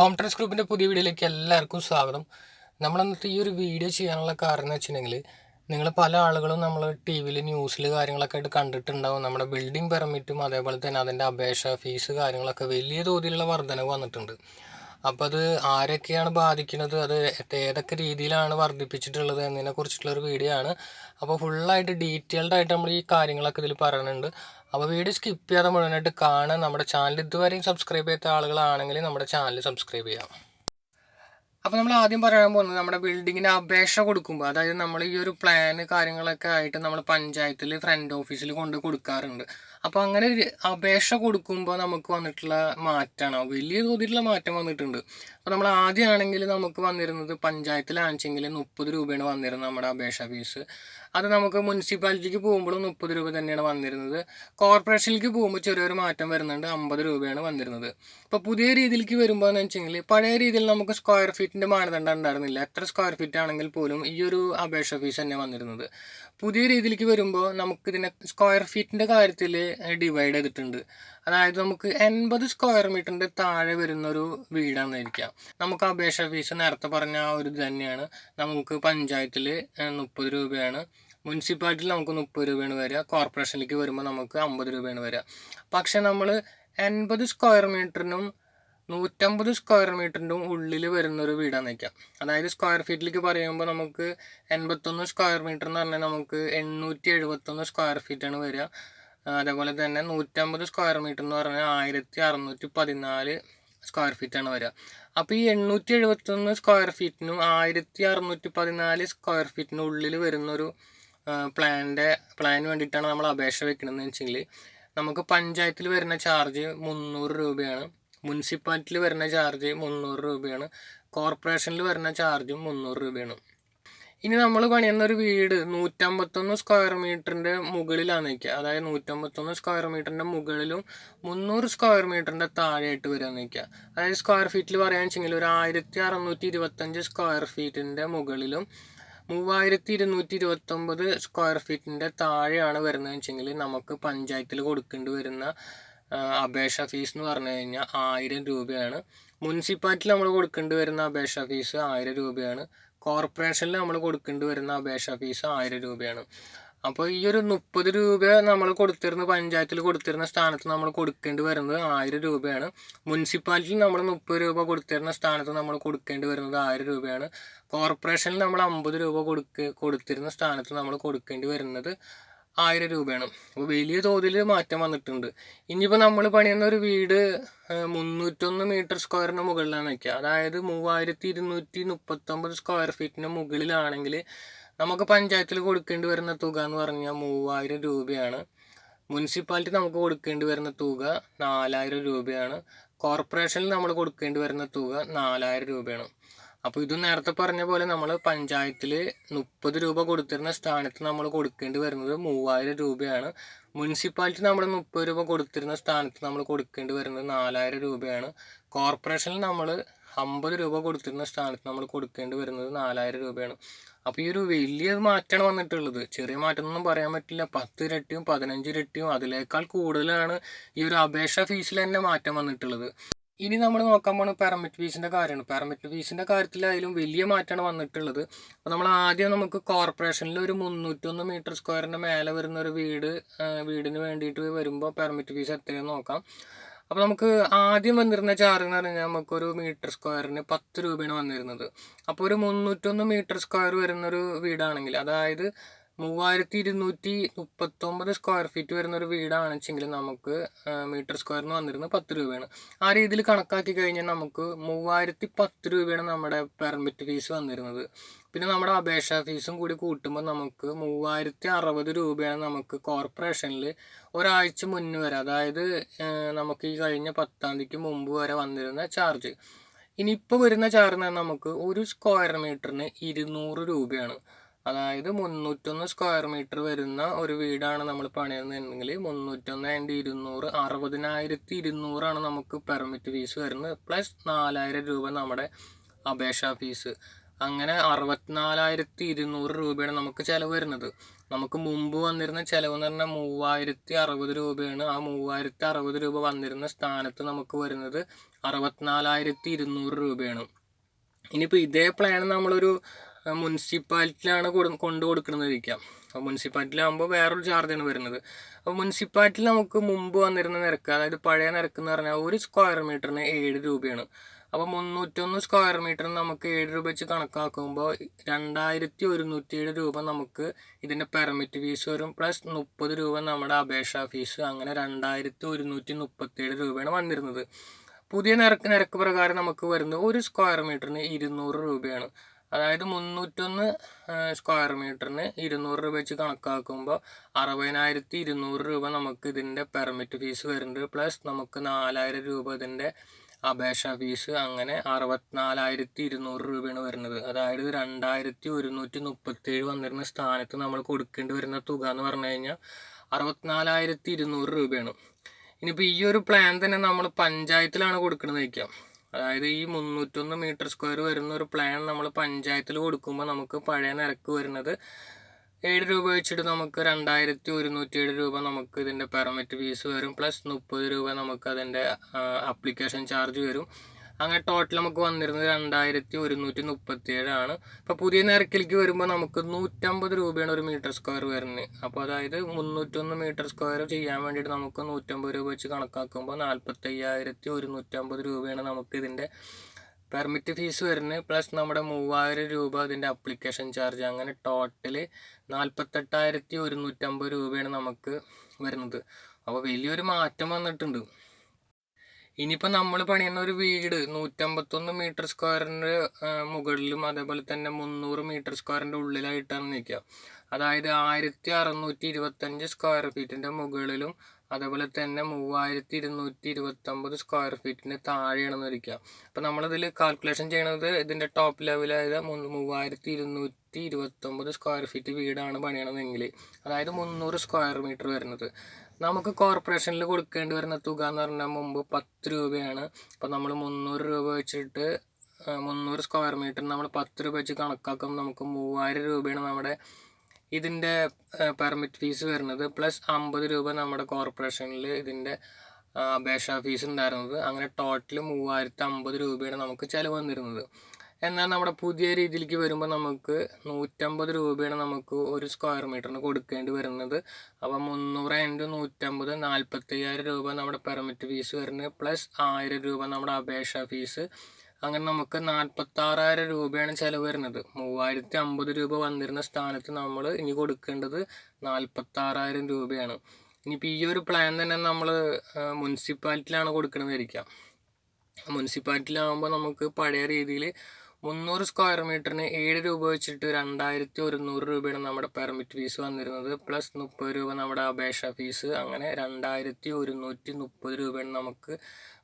Home truss ഗ്രൂപ്പിന്റെ പുതിയ വീഡിയോയിലേക്ക് എല്ലാവർക്കും സ്വാഗതം. നമ്മൾ അന്നത്തെ ഈ ഒരു വീഡിയോ ചെയ്യാനുള്ള കാരണം എന്ന് വെച്ചിട്ടുണ്ടെങ്കിൽ നിങ്ങൾ പല ആളുകളും നമ്മൾ ടി വിയിൽ ന്യൂസിൽ കാര്യങ്ങളൊക്കെ ആയിട്ട് കണ്ടിട്ടുണ്ടാവും. നമ്മുടെ ബിൽഡിംഗ് പെർമിറ്റും അതേപോലെ തന്നെ അതിന്റെ അപേക്ഷ ഫീസ് കാര്യങ്ങളൊക്കെ വലിയ തോതിലുള്ള വർധനവ് വന്നിട്ടുണ്ട്. അപ്പോൾ അത് ആരൊക്കെയാണ് ബാധിക്കുന്നത്? അത് ഏതൊക്കെ രീതിയിലാണ് വർദ്ധിപ്പിച്ചിട്ടുള്ളത് എന്നതിനെ കുറിച്ചിട്ടുള്ള ഒരു വീഡിയോ ആണ്. അപ്പോൾ ഫുള്ളായിട്ട് ഡീറ്റെയിൽഡ് ആയിട്ട് നമ്മൾ ഈ കാര്യങ്ങളൊക്കെ ഇതിൽ പറയുന്നുണ്ട് അപ്പോൾ വീഡിയോ സ്കിപ്പ് ചെയ്യാതെ മുഴുവനായിട്ട് കാണാൻ നമ്മുടെ ചാനൽ ഇതുവരെയും സബ്സ്ക്രൈബ് ചെയ്ത ആളുകളാണെങ്കിൽ നമ്മുടെ ചാനൽ സബ്സ്ക്രൈബ് ചെയ്യാം. അപ്പോൾ നമ്മൾ ആദ്യം പറയാൻ പോകുന്നത് നമ്മുടെ ബിൽഡിങ്ങിന് അപേക്ഷ കൊടുക്കുമ്പോൾ അതായത് നമ്മൾ ഈ ഒരു പ്ലാന് കാര്യങ്ങളൊക്കെ ആയിട്ട് നമ്മൾ പഞ്ചായത്തിൽ ഫ്രണ്ട് ഓഫീസിൽ കൊണ്ട് കൊടുക്കാറുണ്ട്. അപ്പോൾ അങ്ങനെ ഒരു അപേക്ഷ കൊടുക്കുമ്പോൾ നമുക്ക് വന്നിട്ടുള്ള മാറ്റമാണ് വലിയ തോതിലുള്ള മാറ്റം വന്നിട്ടുണ്ട്. അപ്പോൾ നമ്മൾ ആദ്യമാണെങ്കിൽ നമുക്ക് വന്നിരുന്നത് പഞ്ചായത്തിൽ പഞ്ചായത്തിലാണെച്ചെങ്കിൽ മുപ്പത് രൂപയാണ് വന്നിരുന്നത് നമ്മുടെ അപേക്ഷ ഫീസ്. അത് നമുക്ക് മുനിസിപ്പാലിറ്റിക്ക് പോകുമ്പോഴും മുപ്പത് രൂപ തന്നെയാണ് വന്നിരുന്നത്. കോർപ്പറേഷനിലേക്ക് പോകുമ്പോൾ ചെറിയൊരു മാറ്റം വരുന്നുണ്ട്. അമ്പത് രൂപയാണ് വന്നിരുന്നത്. ഇപ്പോൾ പുതിയ രീതിയിലേക്ക് വരുമ്പോൾ എന്ന് വെച്ചെങ്കിൽ പഴയ രീതിയിൽ നമുക്ക് സ്ക്വയർ ഫീറ്റിന്റെ മാനദണ്ഡം ഉണ്ടായിരുന്നില്ല. എത്ര സ്ക്വയർ ഫീറ്റ് ആണെങ്കിൽ പോലും ഈ ഒരു അപേക്ഷ ഫീസ് തന്നെ വന്നിരുന്നത്. പുതിയ രീതിയിലേക്ക് വരുമ്പോൾ നമുക്ക് ഇതിനെ സ്ക്വയർ ഫീറ്റിന്റെ കാര്യത്തിൽ ഡിവൈഡ് ചെയ്തിട്ടുണ്ട്. അതായത് നമുക്ക് എൺപത് സ്ക്വയർ മീറ്ററിന്റെ താഴെ വരുന്ന ഒരു വീടാണെന്നിരിക്കാം നമുക്ക് അപേക്ഷ ഫീസ് നേരത്തെ പറഞ്ഞ ആ ഒരു തന്നെയാണ്. നമുക്ക് പഞ്ചായത്തിൽ മുപ്പത് രൂപയാണ്. മുനിസിപ്പാലിറ്റിയിൽ നമുക്ക് മുപ്പത് രൂപയാണ് വരിക. കോർപ്പറേഷനിലേക്ക് വരുമ്പോൾ നമുക്ക് അമ്പത് രൂപയാണ് വരിക. പക്ഷെ നമ്മൾ എൺപത് സ്ക്വയർ മീറ്ററിനും നൂറ്റമ്പത് സ്ക്വയർ മീറ്ററിന്റെ ഉള്ളിൽ വരുന്ന ഒരു വീടാന്ന് വയ്ക്കാം അതായത് സ്ക്വയർ ഫീറ്റിലേക്ക് പറയുമ്പോൾ നമുക്ക് എൺപത്തൊന്ന് സ്ക്വയർ മീറ്റർ എന്ന് പറഞ്ഞാൽ നമുക്ക് എണ്ണൂറ്റി എഴുപത്തൊന്ന് സ്ക്വയർ ഫീറ്റാണ് വരിക. അതേപോലെ തന്നെ നൂറ്റമ്പത് സ്ക്വയർ മീറ്റർ എന്ന് പറഞ്ഞാൽ ആയിരത്തി അറുന്നൂറ്റി പതിനാല് സ്ക്വയർ ഫീറ്റാണ് വരിക. അപ്പോൾ ഈ എണ്ണൂറ്റി എഴുപത്തൊന്ന് സ്ക്വയർ ഫീറ്റിനും ആയിരത്തി അറുന്നൂറ്റി പതിനാല് സ്ക്വയർ ഫീറ്റിനും ഉള്ളിൽ വരുന്നൊരു പ്ലാനിന്റെ പ്ലാന് വേണ്ടിയിട്ടാണ് നമ്മൾ അപേക്ഷ വെക്കണമെന്ന് വെച്ചെങ്കിൽ നമുക്ക് പഞ്ചായത്തിൽ വരുന്ന ചാർജ് മുന്നൂറ് രൂപയാണ്. മുനിസിപ്പാലിറ്റിയിൽ വരുന്ന ചാർജ് മുന്നൂറ് രൂപയാണ്. കോർപ്പറേഷനിൽ വരുന്ന ചാർജും മുന്നൂറ് രൂപയാണ്. ഇനി നമ്മൾ പണിയുന്ന ഒരു വീട് നൂറ്റമ്പത്തൊന്ന് സ്ക്വയർ മീറ്ററിന്റെ മുകളിലാണ് നിൽക്കുക. അതായത് നൂറ്റമ്പത്തൊന്ന് സ്ക്വയർ മീറ്ററിന്റെ മുകളിലും മുന്നൂറ് സ്ക്വയർ മീറ്ററിന്റെ താഴെയായിട്ട് വരാൻ നിൽക്കുക. അതായത് സ്ക്വയർ ഫീറ്റിൽ പറയാന്ന് വെച്ചെങ്കിൽ ഒരു ആയിരത്തി അറുന്നൂറ്റി ഇരുപത്തഞ്ച് സ്ക്വയർ ഫീറ്റിന്റെ മുകളിലും മൂവായിരത്തി ഇരുന്നൂറ്റി ഇരുപത്തൊമ്പത് സ്ക്വയർ ഫീറ്റിന്റെ താഴെയാണ് വരുന്നതെന്ന് വെച്ചെങ്കിൽ നമുക്ക് പഞ്ചായത്തിൽ കൊടുക്കേണ്ടി വരുന്ന അപേക്ഷ ഫീസ് എന്ന് പറഞ്ഞു കഴിഞ്ഞാൽ ആയിരം രൂപയാണ്. മുനിസിപ്പാലിറ്റിയിൽ നമ്മൾ കൊടുക്കേണ്ടി വരുന്ന അപേക്ഷ ഫീസ് ആയിരം രൂപയാണ്. കോർപ്പറേഷനിൽ നമ്മൾ കൊടുക്കേണ്ടി വരുന്ന അപേക്ഷ ഫീസ് ആയിരം രൂപയാണ്. അപ്പോൾ ഈ ഒരു മുപ്പത് രൂപ നമ്മൾ കൊടുത്തിരുന്ന പഞ്ചായത്തിൽ കൊടുത്തിരുന്ന സ്ഥാനത്ത് നമ്മൾ കൊടുക്കേണ്ടി വരുന്നത് ആയിരം രൂപയാണ്. മുനിസിപ്പാലിറ്റിയിൽ നമ്മൾ മുപ്പത് രൂപ കൊടുത്തിരുന്ന സ്ഥാനത്ത് നമ്മൾ കൊടുക്കേണ്ടി വരുന്നത് ആയിരം രൂപയാണ്. കോർപ്പറേഷനിൽ നമ്മൾ അമ്പത് രൂപ കൊടുക്ക കൊടുത്തിരുന്ന സ്ഥാനത്ത് നമ്മൾ കൊടുക്കേണ്ടി വരുന്നത് ആയിരം രൂപയാണ്. അപ്പോൾ വലിയ തോതിൽ മാറ്റം വന്നിട്ടുണ്ട്. ഇനിയിപ്പോൾ നമ്മൾ പണിയുന്ന ഒരു വീട് മുന്നൂറ്റൊന്ന് മീറ്റർ സ്ക്വയറിന് മുകളിലാണ് വയ്ക്കുക അതായത് മൂവായിരത്തി ഇരുന്നൂറ്റി മുപ്പത്തൊമ്പത് സ്ക്വയർ ഫീറ്റിന് മുകളിലാണെങ്കിൽ നമുക്ക് പഞ്ചായത്തിൽ കൊടുക്കേണ്ടി വരുന്ന തുക എന്ന് പറഞ്ഞാൽ മൂവായിരം രൂപയാണ്. മുനിസിപ്പാലിറ്റി നമുക്ക് കൊടുക്കേണ്ടി വരുന്ന തുക നാലായിരം രൂപയാണ്. കോർപ്പറേഷനിൽ നമ്മൾ കൊടുക്കേണ്ടി വരുന്ന തുക നാലായിരം രൂപയാണ്. അപ്പോൾ ഇത് നേരത്തെ പറഞ്ഞ പോലെ നമ്മൾ പഞ്ചായത്തിൽ മുപ്പത് രൂപ കൊടുത്തിരുന്ന സ്ഥാനത്ത് നമ്മൾ കൊടുക്കേണ്ടി വരുന്നത് മൂവായിരം രൂപയാണ്. മുനിസിപ്പാലിറ്റി നമ്മൾ മുപ്പത് രൂപ കൊടുത്തിരുന്ന സ്ഥാനത്ത് നമ്മൾ കൊടുക്കേണ്ടി വരുന്നത് നാലായിരം രൂപയാണ്. കോർപ്പറേഷനിൽ നമ്മൾ അമ്പത് രൂപ കൊടുത്തിരുന്ന സ്ഥാനത്ത് നമ്മൾ കൊടുക്കേണ്ടി വരുന്നത് നാലായിരം രൂപയാണ്. അപ്പോൾ ഈ ഒരു വലിയ മാറ്റമാണ് വന്നിട്ടുള്ളത്. ചെറിയ മാറ്റം ഒന്നും പറയാൻ പറ്റില്ല. പത്ത് ഇരട്ടിയും പതിനഞ്ച് ഇരട്ടിയും അതിനേക്കാൾ കൂടുതലാണ് ഈ ഒരു അപേക്ഷ ഫീസിൽ തന്നെ മാറ്റം വന്നിട്ടുള്ളത്. ഇനി നമ്മൾ നോക്കാൻ പോകുന്നത് പെർമിറ്റ് ഫീസിന്റെ കാര്യമാണ്. പെർമിറ്റ് ഫീസിന്റെ കാര്യത്തിലായാലും വലിയ മാറ്റമാണ് വന്നിട്ടുള്ളത്. അപ്പോൾ നമ്മൾ ആദ്യം നമുക്ക് കോർപ്പറേഷനിൽ ഒരു മുന്നൂറ്റൊന്ന് മീറ്റർ സ്ക്വയറിന്റെ മേലെ വരുന്ന ഒരു വീട് വീടിന് വേണ്ടിയിട്ട് വരുമ്പോൾ പെർമിറ്റ് ഫീസ് എത്രയെന്ന് നോക്കാം. അപ്പോൾ നമുക്ക് ആദ്യം വന്നിരുന്ന ചാർജ് എന്ന് പറഞ്ഞാൽ നമുക്കൊരു മീറ്റർ സ്ക്വയറിന് പത്ത് രൂപയാണ് വന്നിരുന്നത്. അപ്പോൾ ഒരു മുന്നൂറ്റൊന്ന് മീറ്റർ സ്ക്വയർ വരുന്നൊരു വീടാണെങ്കിൽ അതായത് മൂവായിരത്തി ഇരുന്നൂറ്റി മുപ്പത്തൊമ്പത് സ്ക്വയർ ഫീറ്റ് വരുന്ന ഒരു വീടാണെച്ചെങ്കിൽ നമുക്ക് മീറ്റർ സ്ക്വയറിന് വന്നിരുന്നത് പത്ത് രൂപയാണ്. ആ രീതിയിൽ കണക്കാക്കി കഴിഞ്ഞാൽ നമുക്ക് മൂവായിരത്തി പത്ത് രൂപയാണ് നമ്മുടെ പെർമിറ്റ് ഫീസ് വന്നിരുന്നത്. പിന്നെ നമ്മുടെ അപേക്ഷാ ഫീസും കൂടി കൂട്ടുമ്പോൾ നമുക്ക് മൂവായിരത്തി അറുപത് രൂപയാണ് നമുക്ക് കോർപ്പറേഷനിൽ ഒരാഴ്ച മുന്നേ വരെ അതായത് നമുക്ക് ഈ കഴിഞ്ഞ പത്താം തീയതിക്ക് മുമ്പ് വരെ വന്നിരുന്ന ചാർജ് ഇനിയിപ്പോൾ വരുന്ന ചാർജ് നമുക്ക് ഒരു സ്ക്വയർ മീറ്ററിന് ഇരുന്നൂറ് രൂപയാണ്. അതായത് മുന്നൂറ്റൊന്ന് സ്ക്വയർ മീറ്റർ വരുന്ന ഒരു വീടാണ് നമ്മൾ പണിയുന്നതെങ്കിൽ മുന്നൂറ്റൊന്ന് ആൻഡ് ഇരുന്നൂറ് അറുപതിനായിരത്തി ഇരുന്നൂറാണ് നമുക്ക് പെർമിറ്റ് ഫീസ് വരുന്നത്. പ്ലസ് നാലായിരം രൂപ നമ്മുടെ അപേക്ഷാ ഫീസ് അങ്ങനെ അറുപത്തിനാലായിരത്തി ഇരുന്നൂറ് രൂപയാണ് നമുക്ക് ചിലവ് വരുന്നത്. നമുക്ക് മുമ്പ് വന്നിരുന്ന ചിലവ് എന്ന് പറഞ്ഞാൽ മൂവായിരത്തി അറുപത് രൂപയാണ്. ആ മൂവായിരത്തി അറുപത് രൂപ വന്നിരുന്ന സ്ഥാനത്ത് നമുക്ക് വരുന്നത് അറുപത്തിനാലായിരത്തി ഇരുന്നൂറ് രൂപയാണ്. ഇനിയിപ്പോൾ ഇതേ പ്ലാൻ നമ്മളൊരു മുനിസിപ്പാലിറ്റിയിലാണ് കൊണ്ടു കൊടുക്കുന്നതിരിക്കാം അപ്പോൾ മുനിസിപ്പാലിറ്റിയിലാകുമ്പോൾ വേറൊരു ചാർജാണ് വരുന്നത്. അപ്പോൾ മുനിസിപ്പാലിറ്റിയിൽ നമുക്ക് മുമ്പ് വന്നിരുന്ന നിരക്ക് അതായത് പഴയ നിരക്ക് എന്ന് പറഞ്ഞാൽ ഒരു സ്ക്വയർ മീറ്ററിന് ഏഴ് രൂപയാണ്. അപ്പോൾ മുന്നൂറ്റൊന്ന് സ്ക്വയർ മീറ്ററിന് നമുക്ക് ഏഴ് രൂപ വെച്ച് കണക്കാക്കുമ്പോൾ രണ്ടായിരത്തി ഒരുന്നൂറ്റി ഏഴ് രൂപ നമുക്ക് ഇതിന്റെ പെർമിറ്റ് ഫീസ് വരും. പ്ലസ് മുപ്പത് രൂപ നമ്മുടെ അപേക്ഷാ ഫീസ് അങ്ങനെ രണ്ടായിരത്തി ഒരുന്നൂറ്റി മുപ്പത്തേഴ് രൂപയാണ് വന്നിരുന്നത്. പുതിയ നിരക്ക് നിരക്ക് പ്രകാരം നമുക്ക് വരുന്നത് ഒരു സ്ക്വയർ മീറ്ററിന് ഇരുന്നൂറ് രൂപയാണ്. അതായത് മുന്നൂറ്റൊന്ന് സ്ക്വയർ മീറ്ററിന് ഇരുന്നൂറ് രൂപ വെച്ച് കണക്കാക്കുമ്പോൾ അറുപതിനായിരത്തി ഇരുന്നൂറ് രൂപ നമുക്ക് ഇതിന്റെ പെർമിറ്റ് ഫീസ് വരുന്നുണ്ട്. പ്ലസ് നമുക്ക് നാലായിരം രൂപ ഇതിന്റെ അപേക്ഷാ ഫീസ് അങ്ങനെ അറുപത്തിനാലായിരത്തി ഇരുന്നൂറ് രൂപയാണ് വരുന്നത്. അതായത് രണ്ടായിരത്തി ഒരുന്നൂറ്റി മുപ്പത്തേഴ് വന്നിരുന്ന സ്ഥാനത്ത് നമ്മൾ കൊടുക്കേണ്ടി വരുന്ന തുക എന്ന് പറഞ്ഞു കഴിഞ്ഞാൽ അറുപത്തിനാലായിരത്തി ഇരുന്നൂറ് രൂപയാണ്. ഇനിയിപ്പോൾ ഈ ഒരു പ്ലാൻ തന്നെ നമ്മൾ പഞ്ചായത്തിലാണ് കൊടുക്കുന്നത് വയ്ക്കാം അതായത് ഈ മുന്നൂറ്റൊന്ന് മീറ്റർ സ്ക്വയർ വരുന്ന ഒരു പ്ലാൻ നമ്മൾ പഞ്ചായത്തിൽ കൊടുക്കുമ്പോൾ നമുക്ക് പഴയ നിരക്ക് വരുന്നത് ഏഴ് രൂപ വെച്ചിട്ട് നമുക്ക് രണ്ടായിരത്തി ഒരുന്നൂറ്റി ഏഴ് രൂപ നമുക്ക് ഇതിന്റെ പെർമിറ്റ് ഫീസ് വരും. പ്ലസ് മുപ്പത് രൂപ നമുക്ക് അതിന്റെ അപ്ലിക്കേഷൻ ചാർജ് വരും. അങ്ങനെ ടോട്ടൽ നമുക്ക് വന്നിരുന്നത് രണ്ടായിരത്തി ഒരുന്നൂറ്റി മുപ്പത്തി ഏഴാണ് ഇപ്പോൾ പുതിയ നിരക്കിലേക്ക് വരുമ്പോൾ നമുക്ക് നൂറ്റമ്പത് രൂപയാണ് ഒരു മീറ്റർ സ്ക്വയർ വരുന്നത്. അപ്പോൾ അതായത് മുന്നൂറ്റൊന്ന് മീറ്റർ സ്ക്വയർ ചെയ്യാൻ വേണ്ടിയിട്ട് നമുക്ക് നൂറ്റമ്പത് രൂപ വെച്ച് കണക്കാക്കുമ്പോൾ നാൽപ്പത്തയ്യായിരത്തി ഒരുന്നൂറ്റമ്പത് രൂപയാണ് നമുക്ക് ഇതിന്റെ പെർമിറ്റ് ഫീസ് വരുന്നത്. പ്ലസ് നമ്മുടെ മൂവായിരം രൂപ അതിന്റെ അപ്ലിക്കേഷൻ ചാർജ് അങ്ങനെ ടോട്ടൽ നാൽപ്പത്തെട്ടായിരത്തി ഒരുന്നൂറ്റമ്പത് രൂപയാണ് നമുക്ക് വരുന്നത്. അപ്പോൾ വലിയൊരു മാറ്റം വന്നിട്ടുണ്ട്. ഇനിയിപ്പോൾ നമ്മൾ പണിയുന്ന ഒരു വീട് നൂറ്റമ്പത്തൊന്ന് മീറ്റർ സ്ക്വയറിന്റെ മുകളിലും അതേപോലെ തന്നെ മുന്നൂറ് മീറ്റർ സ്ക്വയറിന്റെ ഉള്ളിലായിട്ടാണ് നിൽക്കുക. അതായത് ആയിരത്തി അറുന്നൂറ്റി ഇരുപത്തഞ്ച് സ്ക്വയർ ഫീറ്റിന്റെ മുകളിലും അതേപോലെ തന്നെ മൂവായിരത്തി ഇരുന്നൂറ്റി ഇരുപത്തൊമ്പത് സ്ക്വയർ ഫീറ്റിന് താഴെയാണെന്ന് ഇരിക്കുക അപ്പോൾ നമ്മളിതിൽ കാൽക്കുലേഷൻ ചെയ്യണത് ഇതിന്റെ ടോപ്പ് ലെവലായത് മൂവായിരത്തി ഇരുന്നൂറ്റി ഇരുപത്തൊമ്പത് സ്ക്വയർ ഫീറ്റ് വീടാണ് പണിയണമെങ്കിൽ. അതായത് മുന്നൂറ് സ്ക്വയർ മീറ്റർ വരുന്നത്. നമുക്ക് കോർപ്പറേഷനിൽ കൊടുക്കേണ്ടി വരുന്ന തുക എന്ന് പറഞ്ഞാൽ മുമ്പ് പത്ത് രൂപയാണ്. അപ്പോൾ നമ്മൾ മുന്നൂറ് രൂപ വെച്ചിട്ട് മുന്നൂറ് സ്ക്വയർ മീറ്റർ നമ്മൾ പത്ത് രൂപ വെച്ച് കണക്കാക്കുമ്പോൾ നമുക്ക് മൂവായിരം രൂപയാണ് നമ്മുടെ ഇതിന്റെ പെർമിറ്റ് ഫീസ് വരുന്നത്. പ്ലസ് അമ്പത് രൂപ നമ്മുടെ കോർപ്പറേഷനിൽ ഇതിന്റെ അപേക്ഷാ ഫീസ് ഉണ്ടായിരുന്നത്. അങ്ങനെ ടോട്ടൽ മൂവായിരത്തി അമ്പത് രൂപയാണ് നമുക്ക് ചിലവ് വന്നിരുന്നത്. എന്നാൽ നമ്മുടെ പുതിയ രീതിയിലേക്ക് വരുമ്പോൾ നമുക്ക് നൂറ്റമ്പത് രൂപയാണ് നമുക്ക് ഒരു സ്ക്വയർ മീറ്ററിന് കൊടുക്കേണ്ടി വരുന്നത്. അപ്പോൾ മുന്നൂറ് ഇന്റു നൂറ്റമ്പത് നാൽപ്പത്തയ്യായിരം രൂപ നമ്മുടെ പെർമിറ്റ് ഫീസ് വരുന്നത് പ്ലസ് ആയിരം രൂപ നമ്മുടെ അപേക്ഷാ ഫീസ് അങ്ങനെ നമുക്ക് നാൽപ്പത്താറായിരം രൂപയാണ് ചിലവ് വരുന്നത്. മൂവായിരത്തി അമ്പത് രൂപ വന്നിരുന്ന സ്ഥാനത്ത് നമ്മൾ ഇനി കൊടുക്കേണ്ടത് നാൽപ്പത്താറായിരം രൂപയാണ്. ഇനിയിപ്പോൾ ഈ ഒരു പ്ലാൻ തന്നെ നമ്മൾ മുനിസിപ്പാലിറ്റിയിലാണ് കൊടുക്കണമെന്നിരിക്കാം മുനിസിപ്പാലിറ്റിയിലാകുമ്പോൾ നമുക്ക് പഴയ രീതിയിൽ മുന്നൂറ് സ്ക്വയർ മീറ്ററിന് ഏഴ് രൂപ വെച്ചിട്ട് രണ്ടായിരത്തി ഒരുന്നൂറ് രൂപയാണ് നമ്മുടെ പെർമിറ്റ് ഫീസ് വന്നിരുന്നത്. പ്ലസ് മുപ്പത് രൂപ നമ്മുടെ അപേക്ഷ ഫീസ് അങ്ങനെ രണ്ടായിരത്തി ഒരുന്നൂറ്റി മുപ്പത് രൂപയാണ് നമുക്ക്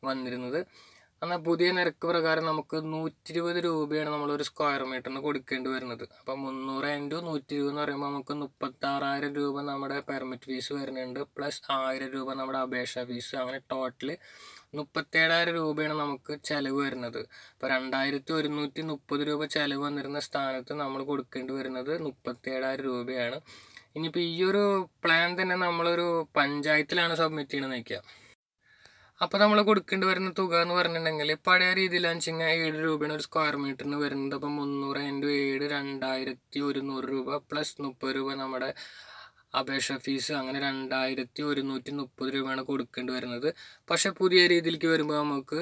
വന്നിരുന്നത്. എന്നാൽ പുതിയ നിരക്ക് പ്രകാരം നമുക്ക് നൂറ്റി ഇരുപത് രൂപയാണ് നമ്മളൊരു സ്ക്വയർ മീറ്ററിന് കൊടുക്കേണ്ടി വരുന്നത്. അപ്പോൾ മുന്നൂറ് ഇന്റു നൂറ്റി ഇരുപത് എന്ന് പറയുമ്പോൾ നമുക്ക് മുപ്പത്താറായിരം രൂപ നമ്മുടെ പെർമിറ്റ് ഫീസ് വരുന്നുണ്ട്. പ്ലസ് ആയിരം രൂപ നമ്മുടെ അപേക്ഷ ഫീസ് അങ്ങനെ ടോട്ടൽ മുപ്പത്തേഴായിരം രൂപയാണ് നമുക്ക് ചിലവ് വരുന്നത്. ഇപ്പോൾ രണ്ടായിരത്തി ഒരുന്നൂറ്റി മുപ്പത് രൂപ ചിലവ് വന്നിരുന്ന സ്ഥാനത്ത് നമ്മൾ കൊടുക്കേണ്ടി വരുന്നത് മുപ്പത്തേഴായിരം രൂപയാണ്. ഇനിയിപ്പോൾ ഈ ഒരു പ്ലാൻ തന്നെ നമ്മളൊരു പഞ്ചായത്തിലാണ് സബ്മിറ്റ് ചെയ്യണമെന്ന് വയ്ക്കുക അപ്പോൾ നമ്മൾ കൊടുക്കേണ്ടി വരുന്ന തുക എന്ന് പറഞ്ഞിട്ടുണ്ടെങ്കിൽ പഴയ രീതിയിൽ വെച്ച് കഴിഞ്ഞാൽ ഏഴ് രൂപയാണ് ഒരു സ്ക്വയർ മീറ്ററിന് വരുന്നത്. അപ്പോൾ മുന്നൂറ് ഇന്റു ഏഴ് രണ്ടായിരത്തി ഒരുന്നൂറ് രൂപ പ്ലസ് മുപ്പത് രൂപ നമ്മുടെ അപേക്ഷ ഫീസ് അങ്ങനെ രണ്ടായിരത്തി ഒരുന്നൂറ്റി മുപ്പത് രൂപയാണ് കൊടുക്കേണ്ടി വരുന്നത്. പക്ഷേ പുതിയ രീതിയിലേക്ക് വരുമ്പോൾ നമുക്ക്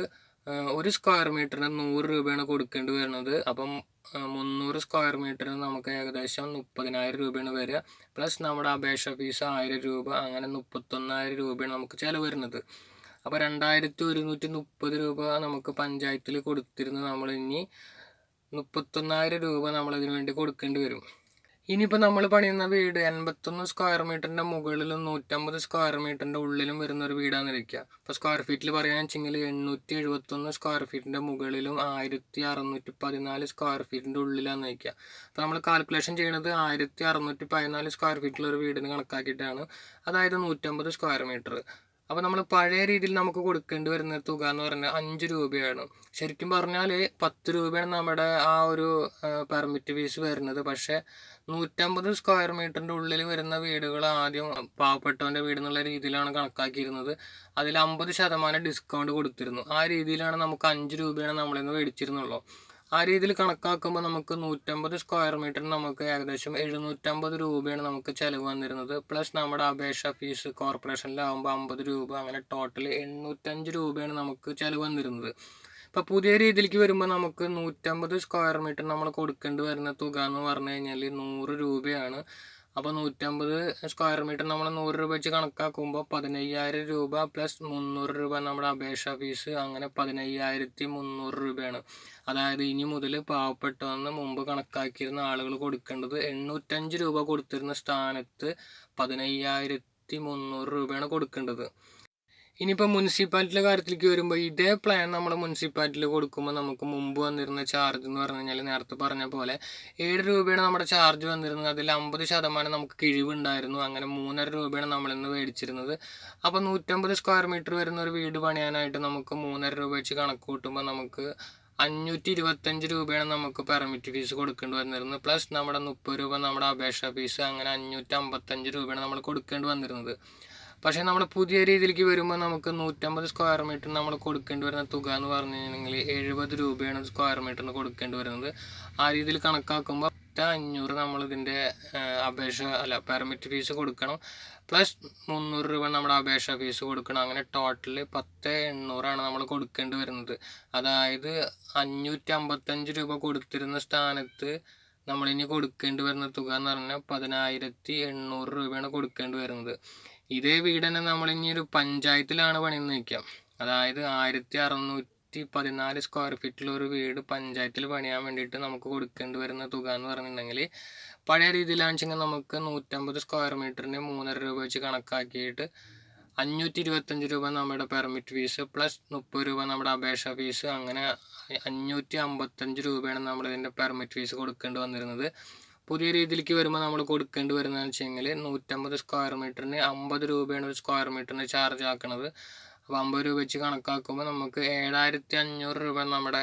ഒരു സ്ക്വയർ മീറ്ററിന് നൂറ് രൂപയാണ് കൊടുക്കേണ്ടി വരുന്നത്. അപ്പം മുന്നൂറ് സ്ക്വയർ മീറ്ററിന് നമുക്ക് ഏകദേശം മുപ്പതിനായിരം രൂപയാണ് വരിക. പ്ലസ് നമ്മുടെ അപേക്ഷ ഫീസ് ആയിരം രൂപ അങ്ങനെ മുപ്പത്തൊന്നായിരം രൂപയാണ് നമുക്ക് ചിലവ് വരുന്നത്. അപ്പോൾ രണ്ടായിരത്തി ഒരുന്നൂറ്റി മുപ്പത് രൂപ നമുക്ക് പഞ്ചായത്തിൽ കൊടുത്തിരുന്ന നമ്മൾ ഇനി മുപ്പത്തൊന്നായിരം രൂപ നമ്മൾ അതിന് വേണ്ടി കൊടുക്കേണ്ടി വരും. ഇനിയിപ്പോൾ നമ്മൾ പണിയുന്ന വീട് എൺപത്തൊന്ന് സ്ക്വയർ മീറ്ററിന്റെ മുകളിലും നൂറ്റമ്പത് സ്ക്വയർ മീറ്ററിന്റെ ഉള്ളിലും വരുന്ന ഒരു വീടാണ് ഇരിക്കുക അപ്പോൾ സ്ക്വയർ ഫീറ്റിൽ പറയാൻ വെച്ചെങ്കിൽ എണ്ണൂറ്റി എഴുപത്തൊന്ന് സ്ക്വയർ ഫീറ്റിന്റെ മുകളിലും ആയിരത്തി അറുന്നൂറ്റി പതിനാല് സ്ക്വയർ ഫീറ്റിന്റെ ഉള്ളിലാണ് വയ്ക്കുക അപ്പോൾ നമ്മൾ കാൽക്കുലേഷൻ ചെയ്യുന്നത് ആയിരത്തി അറുന്നൂറ്റി പതിനാല് സ്ക്വയർ ഫീറ്റിലൊരു വീടിന് കണക്കാക്കിയിട്ടാണ്. അതായത് നൂറ്റമ്പത് സ്ക്വയർ മീറ്റർ അപ്പോൾ നമ്മൾ പഴയ രീതിയിൽ നമുക്ക് കൊടുക്കേണ്ടി വരുന്ന തുക എന്ന് പറഞ്ഞാൽ അഞ്ച് രൂപയാണ്. ശരിക്കും പറഞ്ഞാൽ പത്ത് രൂപയാണ് നമ്മുടെ ആ ഒരു പെർമിറ്റ് ഫീസ് വരുന്നത്. പക്ഷേ നൂറ്റമ്പത് സ്ക്വയർ മീറ്ററിന്റെ ഉള്ളിൽ വരുന്ന വീടുകൾ ആദ്യം പാവപ്പെട്ടവന്റെ വീട് എന്നുള്ള രീതിയിലാണ് കണക്കാക്കിയിരുന്നത്. അതിൽ അമ്പത് ശതമാനം ഡിസ്കൗണ്ട് കൊടുത്തിരുന്നു. ആ രീതിയിലാണ് നമുക്ക് അഞ്ച് രൂപയാണ് നമ്മളിന്ന് മേടിച്ചിരുന്നുള്ളൂ. ആ രീതിയിൽ കണക്കാക്കുമ്പോൾ നമുക്ക് നൂറ്റമ്പത് സ്ക്വയർ മീറ്ററിന് നമുക്ക് ഏകദേശം എഴുന്നൂറ്റമ്പത് രൂപയാണ് നമുക്ക് ചിലവ് വന്നിരുന്നത്. പ്ലസ് നമ്മുടെ അപേക്ഷ ഫീസ് കോർപ്പറേഷനിലാകുമ്പോൾ അമ്പത് രൂപ അങ്ങനെ ടോട്ടൽ എണ്ണൂറ്റഞ്ച് രൂപയാണ് നമുക്ക് ചിലവ് വന്നിരുന്നത്. ഇപ്പോൾ പുതിയ രീതിയിലേക്ക് വരുമ്പോൾ നമുക്ക് നൂറ്റമ്പത് സ്ക്വയർ മീറ്റർ നമ്മൾ കൊടുക്കേണ്ടി വരുന്ന തുക എന്ന് പറഞ്ഞു കഴിഞ്ഞാൽ നൂറ് രൂപയാണ്. അപ്പോൾ നൂറ്റമ്പത് സ്ക്വയർ മീറ്റർ നമ്മൾ നൂറ് രൂപ വെച്ച് കണക്കാക്കുമ്പോൾ പതിനയ്യായിരം രൂപ പ്ലസ് മുന്നൂറ് രൂപ നമ്മുടെ അപേക്ഷ ഫീസ് അങ്ങനെ പതിനയ്യായിരത്തി മുന്നൂറ് രൂപയാണ്. അതായത് ഇനി മുതൽ പാവപ്പെട്ടവന്ന് മുമ്പ് കണക്കാക്കിയിരുന്ന ആളുകൾ കൊടുക്കേണ്ടത് എണ്ണൂറ്റഞ്ച് രൂപ കൊടുത്തിരുന്ന സ്ഥാനത്ത് പതിനയ്യായിരത്തി മുന്നൂറ് രൂപയാണ് കൊടുക്കേണ്ടത്. ഇനിയിപ്പോൾ മുനിസിപ്പാലിറ്റിയുടെ കാര്യത്തിലേക്ക് വരുമ്പോൾ ഇതേ പ്ലാൻ നമ്മൾ മുനിസിപ്പാലിറ്റിയിൽ കൊടുക്കുമ്പോൾ നമുക്ക് മുമ്പ് വന്നിരുന്ന ചാർജ് എന്ന് പറഞ്ഞു കഴിഞ്ഞാൽ നേരത്തെ പറഞ്ഞ പോലെ ഏഴ് രൂപയാണ് നമ്മുടെ ചാർജ് വന്നിരുന്നത്. അതിൽ അമ്പത് ശതമാനം നമുക്ക് കിഴിവുണ്ടായിരുന്നു. അങ്ങനെ മൂന്നര രൂപയാണ് നമ്മളിന്ന് മേടിച്ചിരുന്നത്. അപ്പോൾ നൂറ്റമ്പത് സ്ക്വയർ മീറ്റർ വരുന്ന ഒരു വീട് പണിയാനായിട്ട് നമുക്ക് മൂന്നര രൂപ വെച്ച് കണക്ക് കൂട്ടുമ്പോൾ നമുക്ക് അഞ്ഞൂറ്റി ഇരുപത്തഞ്ച് രൂപയാണ് നമുക്ക് പെർമിറ്റ് ഫീസ് കൊടുക്കേണ്ടി വന്നിരുന്നത്. പ്ലസ് നമ്മുടെ മുപ്പത് രൂപ നമ്മുടെ അപേക്ഷാ ഫീസ് അങ്ങനെ അഞ്ഞൂറ്റി അമ്പത്തഞ്ച് രൂപയാണ് നമ്മൾ കൊടുക്കേണ്ടി വന്നിരുന്നത്. പക്ഷേ നമ്മൾ പുതിയ രീതിയിലേക്ക് വരുമ്പോൾ നമുക്ക് നൂറ്റമ്പത് സ്ക്വയർ മീറ്റർ നമ്മൾ കൊടുക്കേണ്ടി വരുന്ന തുക എന്ന് പറഞ്ഞു കഴിഞ്ഞിട്ടുണ്ടെങ്കിൽ എഴുപത് രൂപയാണ് സ്ക്വയർ മീറ്ററിന് കൊടുക്കേണ്ടി വരുന്നത്. ആ രീതിയിൽ കണക്കാക്കുമ്പോൾ അഞ്ഞൂറ് നമ്മൾ ഇതിന്റെ അപേക്ഷ അല്ല പെർമിറ്റ് ഫീസ് കൊടുക്കണം. പ്ലസ് മുന്നൂറ് രൂപ നമ്മുടെ അപേക്ഷ ഫീസ് കൊടുക്കണം. അങ്ങനെ ടോട്ടൽ പത്ത് എണ്ണൂറാണ് നമ്മൾ കൊടുക്കേണ്ടി വരുന്നത്. അതായത് അഞ്ഞൂറ്റി അമ്പത്തഞ്ച് രൂപ കൊടുത്തിരുന്ന സ്ഥാനത്ത് നമ്മളിനി കൊടുക്കേണ്ടി വരുന്ന തുക എന്ന് പറഞ്ഞാൽ പതിനായിരത്തി എണ്ണൂറ് രൂപയാണ് കൊടുക്കേണ്ടി വരുന്നത്. ഇതേ വീട് തന്നെ നമ്മളിനി ഒരു പഞ്ചായത്തിലാണ് പണിയെന്ന് വയ്ക്കാം അതായത് ആയിരത്തി അറുന്നൂറ്റി പതിനാല് സ്ക്വയർ ഫീറ്റിലുള്ള ഒരു വീട് പഞ്ചായത്തിൽ പണിയാൻ വേണ്ടിയിട്ട് നമുക്ക് കൊടുക്കേണ്ടി വരുന്ന തുക എന്ന് പറഞ്ഞിട്ടുണ്ടെങ്കിൽ പഴയ രീതിയിലാണെച്ചെങ്കിൽ നമുക്ക് നൂറ്റമ്പത് സ്ക്വയർ മീറ്ററിന് മൂന്നര രൂപ വെച്ച് കണക്കാക്കിയിട്ട് അഞ്ഞൂറ്റി ഇരുപത്തഞ്ച് രൂപ നമ്മുടെ പെർമിറ്റ് ഫീസ് പ്ലസ് മുപ്പത് രൂപ നമ്മുടെ അപേക്ഷ ഫീസ് അങ്ങനെ അഞ്ഞൂറ്റി അമ്പത്തഞ്ച് രൂപയാണ് നമ്മളിതിന്റെ പെർമിറ്റ് ഫീസ് കൊടുക്കേണ്ടി വന്നിരുന്നത്. പുതിയ രീതിയിലേക്ക് വരുമ്പോൾ നമ്മൾ കൊടുക്കേണ്ടി വരുന്നതെന്ന് വെച്ച് കഴിഞ്ഞാൽ നൂറ്റമ്പത് സ്ക്വയർ മീറ്ററിന് അമ്പത് രൂപയാണ് ഒരു സ്ക്വയർ മീറ്ററിന് ചാർജ് ആക്കുന്നത് അപ്പോൾ അമ്പത് രൂപ വെച്ച് കണക്കാക്കുമ്പോൾ നമുക്ക് ഏഴായിരത്തി അഞ്ഞൂറ് രൂപ നമ്മുടെ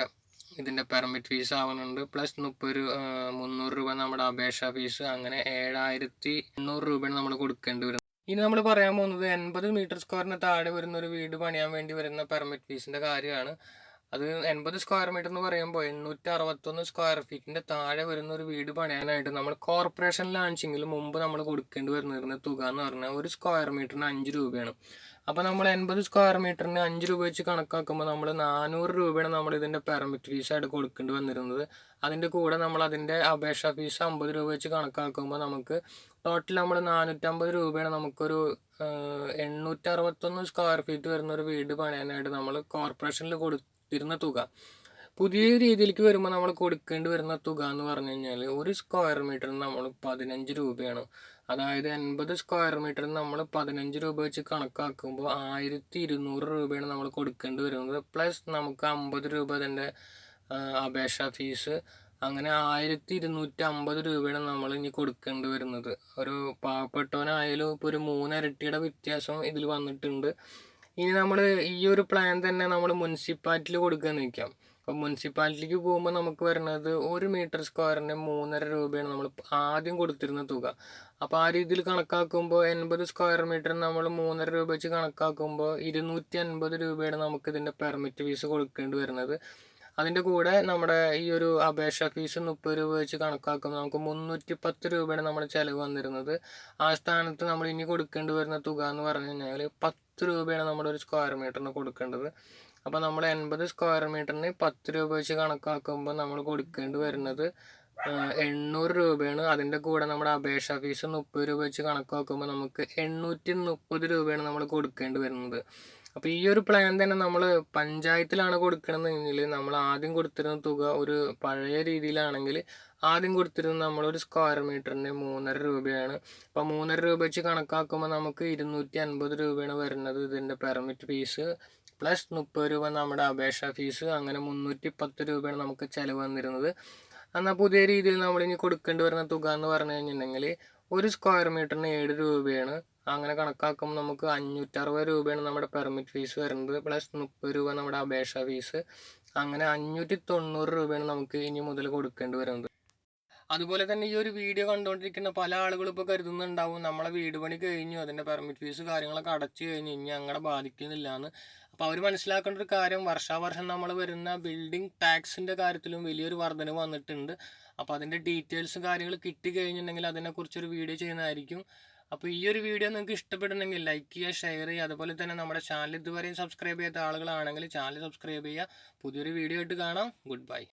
ഇതിന്റെ പെർമിറ്റ് ഫീസ് ആവുന്നുണ്ട്. പ്ലസ് മുപ്പത് രൂപ മുന്നൂറ് രൂപ നമ്മുടെ അപേക്ഷ ഫീസ് അങ്ങനെ ഏഴായിരത്തി എണ്ണൂറ് രൂപയാണ് നമ്മൾ കൊടുക്കേണ്ടി വരുന്നത്. ഇനി നമ്മൾ പറയാൻ പോകുന്നത് എൺപത് മീറ്റർ സ്ക്വയറിന് താഴെ വരുന്ന ഒരു വീട് പണിയാൻ വേണ്ടി വരുന്ന പെർമിറ്റ് ഫീസിന്റെ കാര്യമാണ്. അത് എൺപത് സ്ക്വയർ മീറ്റർ എന്ന് പറയുമ്പോൾ എണ്ണൂറ്റി അറുപത്തൊന്ന് സ്ക്വയർ ഫീറ്റിന്റെ താഴെ വരുന്ന ഒരു വീട് പണിയാനായിട്ട് നമ്മൾ കോർപ്പറേഷനിലാണെച്ചെങ്കിൽ മുമ്പ് നമ്മൾ കൊടുക്കേണ്ടി വരുന്ന തുക എന്ന് പറഞ്ഞാൽ ഒരു സ്ക്വയർ മീറ്ററിന് അഞ്ച് രൂപയാണ്. അപ്പോൾ നമ്മൾ എൺപത് സ്ക്വയർ മീറ്ററിന് അഞ്ച് രൂപ വെച്ച് കണക്കാക്കുമ്പോൾ നമ്മൾ നാനൂറ് രൂപയാണ് നമ്മൾ ഇതിന്റെ പെർമിറ്റ് ഫീസായിട്ട് കൊടുക്കേണ്ടി വന്നിരുന്നത്. അതിന്റെ കൂടെ നമ്മൾ അതിന്റെ അപേക്ഷ ഫീസ് അമ്പത് രൂപ വെച്ച് കണക്കാക്കുമ്പോൾ നമുക്ക് ടോട്ടൽ നമ്മൾ നാനൂറ്റമ്പത് രൂപയാണ് നമുക്കൊരു എണ്ണൂറ്റി അറുപത്തൊന്ന് സ്ക്വയർ ഫീറ്റ് വരുന്ന ഒരു വീട് പണിയാനായിട്ട് നമ്മൾ കോർപ്പറേഷനിൽ കൊടുത്തിരുന്ന തുക. പുതിയ രീതിയിലേക്ക് വരുമ്പോൾ നമ്മൾ കൊടുക്കേണ്ടി വരുന്ന തുക എന്ന് പറഞ്ഞു കഴിഞ്ഞാൽ ഒരു സ്ക്വയർ മീറ്ററിന് നമ്മൾ പതിനഞ്ച് രൂപയാണ്. അതായത് എൺപത് സ്ക്വയർ മീറ്ററിന് നമ്മൾ പതിനഞ്ച് രൂപ വെച്ച് കണക്കാക്കുമ്പോൾ ആയിരത്തി ഇരുന്നൂറ് രൂപയാണ് നമ്മൾ കൊടുക്കേണ്ടി വരുന്നത്. പ്ലസ് നമുക്ക് അമ്പത് രൂപ അതിന്റെ അപേക്ഷ ഫീസ് അങ്ങനെ ആയിരത്തി ഇരുന്നൂറ്റി അമ്പത് രൂപയാണ് നമ്മൾ ഇനി കൊടുക്കേണ്ടി വരുന്നത്. ഒരു പാവപ്പെട്ടവനായാലും ഇപ്പോൾ ഒരു മൂന്നിരട്ടിയുടെ വ്യത്യാസം ഇതിൽ വന്നിട്ടുണ്ട്. ഇനി നമ്മൾ ഈ ഒരു പ്ലാൻ തന്നെ നമ്മൾ മുനിസിപ്പാലിറ്റിയിൽ കൊടുക്കാൻ നിൽക്കാം അപ്പോൾ മുനിസിപ്പാലിറ്റിക്ക് പോകുമ്പോൾ നമുക്ക് വരുന്നത് ഒരു മീറ്റർ സ്ക്വയറിന് മൂന്നര രൂപയാണ് നമ്മൾ ആദ്യം കൊടുത്തിരുന്ന തുക. അപ്പോൾ ആ രീതിയിൽ കണക്കാക്കുമ്പോൾ എൺപത് സ്ക്വയർ മീറ്റർ നമ്മൾ മൂന്നര രൂപ വെച്ച് കണക്കാക്കുമ്പോൾ ഇരുന്നൂറ്റി അൻപത് രൂപയാണ് നമുക്ക് ഇതിന്റെ പെർമിറ്റ് ഫീസ് കൊടുക്കേണ്ടി വരുന്നത്. അതിന്റെ കൂടെ നമ്മുടെ ഈ ഒരു അപേക്ഷ ഫീസ് മുപ്പത് രൂപ വെച്ച് കണക്കാക്കുമ്പോൾ നമുക്ക് മുന്നൂറ്റി പത്ത് രൂപയാണ് നമ്മുടെ ചിലവ് വന്നിരുന്നത്. ആ സ്ഥാനത്ത് നമ്മൾ ഇനി കൊടുക്കേണ്ടി വരുന്ന തുക എന്ന് പറഞ്ഞു കഴിഞ്ഞാൽ പത്ത് രൂപയാണ് നമ്മുടെ ഒരു സ്ക്വയർ മീറ്ററിന് കൊടുക്കേണ്ടത്. അപ്പോൾ നമ്മൾ എൺപത് സ്ക്വയർ മീറ്ററിന് പത്ത് രൂപ വെച്ച് കണക്കാക്കുമ്പോൾ നമ്മൾ കൊടുക്കേണ്ടി വരുന്നത് എണ്ണൂറ് രൂപയാണ്. അതിന്റെ കൂടെ നമ്മുടെ അപേക്ഷ ഫീസ് മുപ്പത് രൂപ വെച്ച് കണക്കാക്കുമ്പോൾ നമുക്ക് എണ്ണൂറ്റി മുപ്പത് രൂപയാണ് നമ്മൾ കൊടുക്കേണ്ടി വരുന്നത്. അപ്പോൾ ഈ ഒരു പ്ലാൻ തന്നെ നമ്മൾ പഞ്ചായത്തിലാണ് കൊടുക്കണമെന്നെങ്കിൽ നമ്മൾ ആദ്യം കൊടുത്തിരുന്ന തുക ഒരു പഴയ രീതിയിലാണെങ്കിൽ ആദ്യം കൊടുത്തിരുന്ന നമ്മളൊരു സ്ക്വയർ മീറ്ററിന് മൂന്നര രൂപയാണ്. അപ്പോൾ മൂന്നര രൂപ വെച്ച് കണക്കാക്കുമ്പോൾ നമുക്ക് ഇരുന്നൂറ്റി അൻപത് രൂപയാണ് വരുന്നത് ഇതിന്റെ പെർമിറ്റ് ഫീസ് പ്ലസ് മുപ്പത് രൂപ നമ്മുടെ അപേക്ഷ ഫീസ് അങ്ങനെ മുന്നൂറ്റി പത്ത് രൂപയാണ് നമുക്ക് ചിലവ് വന്നിരുന്നത്. എന്നാൽ പുതിയ രീതിയിൽ നമ്മളിനി കൊടുക്കേണ്ടി വരുന്ന തുക എന്ന് പറഞ്ഞു കഴിഞ്ഞിട്ടുണ്ടെങ്കിൽ ഒരു സ്ക്വയർ മീറ്ററിന് ഏഴ് രൂപയാണ്. അങ്ങനെ കണക്കാക്കുമ്പോൾ നമുക്ക് അഞ്ഞൂറ്ററുപത് രൂപയാണ് നമ്മുടെ പെർമിറ്റ് ഫീസ് വരുന്നത്. പ്ലസ് മുപ്പത് രൂപ നമ്മുടെ അപേക്ഷ ഫീസ് അങ്ങനെ അഞ്ഞൂറ്റി തൊണ്ണൂറ് രൂപയാണ് നമുക്ക് ഇനി മുതൽ കൊടുക്കേണ്ടി വരുന്നത്. അതുപോലെ തന്നെ ഈ ഒരു വീഡിയോ കണ്ടുകൊണ്ടിരിക്കുന്ന പല ആളുകളും ഇപ്പോൾ കരുതുന്നുണ്ടാവും നമ്മളെ വീട് പണി കഴിഞ്ഞു അതിന്റെ പെർമിറ്റ് ഫീസ് കാര്യങ്ങളൊക്കെ അടച്ചു കഴിഞ്ഞു ഇനി ഞങ്ങളെ ബാധിക്കുന്നില്ല എന്ന് അപ്പോൾ അവർ മനസ്സിലാക്കേണ്ട ഒരു കാര്യം വർഷാവർഷം നമ്മൾ വരുന്ന ബിൽഡിംഗ് ടാക്സിന്റെ കാര്യത്തിലും വലിയൊരു വർധന വന്നിട്ടുണ്ട്. അപ്പോൾ അതിന്റെ ഡീറ്റെയിൽസ് കാര്യങ്ങൾ കിട്ടി കഴിഞ്ഞിട്ടുണ്ടെങ്കിൽ അതിനെക്കുറിച്ചൊരു വീഡിയോ ചെയ്യുന്നതായിരിക്കും. അപ്പോൾ ഈ ഒരു വീഡിയോ നിങ്ങൾക്ക് ഇഷ്ടപ്പെടുന്നെങ്കിൽ ലൈക്ക് ചെയ്യുക ഷെയർ ചെയ്യുക. അതുപോലെ തന്നെ നമ്മുടെ ചാനൽ ഇതുവരെയും സബ്സ്ക്രൈബ് ചെയ്യാത്ത ആളുകളാണെങ്കിൽ ചാനൽ സബ്സ്ക്രൈബ് ചെയ്യുക. പുതിയൊരു വീഡിയോ ആയിട്ട് കാണാം. Good bye